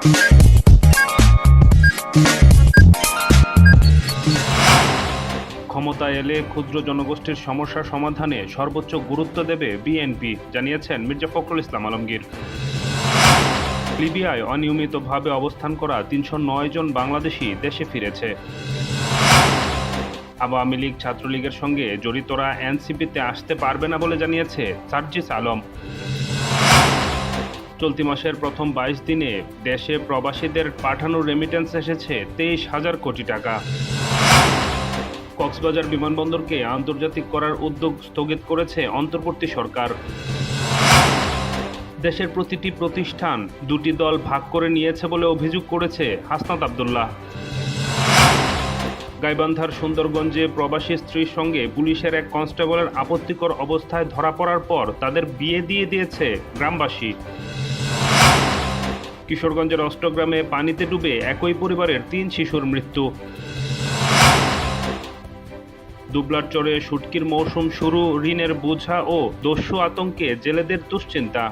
ক্ষমতায় এলে ক্ষুদ্র জনগোষ্ঠীর সমস্যা সমাধানে সর্বোচ্চ গুরুত্ব দেবে বিএনপি, জানিয়েছেন মির্জা ফখরুল ইসলাম আলমগীর। লিবিয়ায় অনিয়মিতভাবে অবস্থান করা তিনশো নয় জন বাংলাদেশি দেশে ফিরেছে। আওয়ামী লীগ ছাত্রলীগের সঙ্গে জড়িতরা এনসিপিতে আসতে পারবে না বলে জানিয়েছে সার্জিস আলম। চলতি মাসের প্রথম বাইশ দিনে দেশে প্রবাসীদের পাঠানো রেমিটেন্স এসেছে তেইশ হাজার কোটি টাকা। কক্সবাজার বিমানবন্দরকে আন্তর্জাতিক করার উদ্যোগ স্থগিত করেছে অন্তর্বর্তী সরকার। দেশের প্রতিটি প্রতিষ্ঠান দুটি দল ভাগ করে নিয়েছে বলে অভিযোগ করেছে হাসনাত আবদুল্লাহ। গাইবান্ধার সুন্দরগঞ্জে প্রবাসী স্ত্রীর সঙ্গে পুলিশের এক কনস্টেবলের আপত্তিকর অবস্থায় ধরা পড়ার পর তাদের বিয়ে দিয়ে দিয়েছে গ্রামবাসী। কিশোরগঞ্জের অষ্টগ্রামে পানিতে ডুবে একই পরিবারের তিন শিশুর মৃত্যু। দুবলার চরে শুটকির মৌসুম শুরু, ঋণের বোঝা ও দস্যু আতঙ্কে জেলেদের দুশ্চিন্তা।